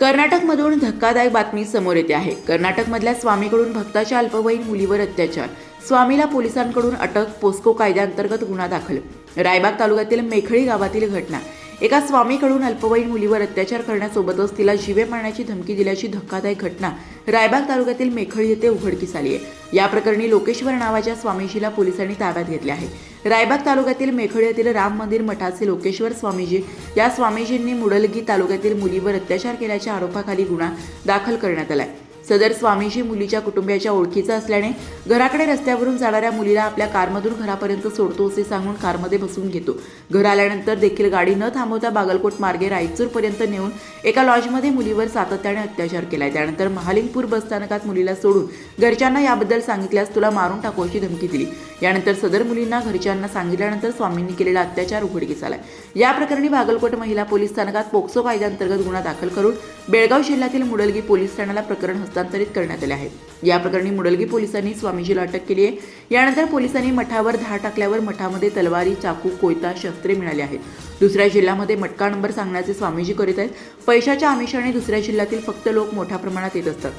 कर्नाटकमधून धक्कादायक बातमी समोर येते आहे. कर्नाटकमधल्या स्वामीकडून भक्ताच्या अल्पवयीन मुलीवर अत्याचार. स्वामीला पोलिसांकडून अटक पोस्को कायद्याअंतर्गत गुन्हा दाखल. रायबाग तालुक्यातील मेखळी गावातील घटना. एका स्वामीकडून अल्पवयीन मुलीवर अत्याचार करण्यासोबतच तिला जीवे मारण्याची धमकी दिल्याची धक्कादायक घटना रायबाग तालुक्यातील मेखळी येथे उघडकीस आली आहे. या प्रकरणी लोकेश्वर नावाच्या स्वामीजीला पोलिसांनी ताब्यात घेतले आहे. रायबाग तालुक्यातील मेखळी येथील राम मंदिर मठाचे लोकेश्वर स्वामीजी या स्वामीजींनी मुडलगी तालुक्यातील मुलीवर अत्याचार केल्याच्या आरोपाखाली गुन्हा दाखल करण्यात आलाय. सदर स्वामीजी मुलीच्या कुटुंबियाच्या ओळखीचा असल्याने घराकडे रस्त्यावरून जाणाऱ्या मुलीला आपल्या कारमधून घरापर्यंत सोडतो असे सांगून कारमध्ये बसून घेतो. घर आल्यानंतर देखील गाडी न थांबवता बागलकोट मार्गे रायचूरपर्यंत नेऊन एका लॉजमध्ये मुलीवर सातत्याने अत्याचार केलाय. त्यानंतर महालिंगपूर बसस्थानकात मुलीला सोडून घरच्यांना याबद्दल सांगितल्यास तुला मारून टाकू अशी धमकी दिली. यानंतर सदर मुलींना घरच्यांना सांगितल्यानंतर स्वामींनी केलेला अत्याचार उघडकीस आलाय. या प्रकरणी बागलकोट महिला पोलीस स्थानकात पोक्सो कायद्यांतर्गत गुन्हा दाखल करून बेळगाव जिल्ह्यातील मुडलगी पोलीस ठाण्याला प्रकरण हस्तांतरित करण्यात आले आहे या प्रकरणी मुडलगी पोलिसांनी स्वामीजीला अटक केली आहे. यानंतर पोलिसांनी मठावर धाड टाकल्यावर मठामध्ये तलवारी चाकू कोयता शस्त्रे मिळाली आहेत. दुसऱ्या जिल्ह्यामध्ये मटका नंबर सांगण्याचे स्वामीजी करीत आहेत. पैशाच्या आमिषाने दुसऱ्या जिल्ह्यातील फक्त लोक मोठ्या प्रमाणात येत असतात.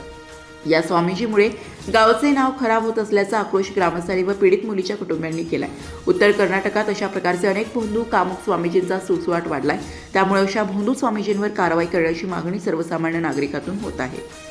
या स्वामीजीमुळे गावचे नाव खराब होत असल्याचा आक्रोश ग्रामस्थांनी व पीडित मुलीच्या कुटुंबियांनी केलाय. उत्तर कर्नाटकात अशा प्रकारचे अनेक भोंदू कामुक स्वामीजींचा सुसवाट वाढलाय. त्यामुळे अशा भोंदू स्वामीजींवर कारवाई करण्याची मागणी सर्वसामान्य नागरिकातून होत आहे.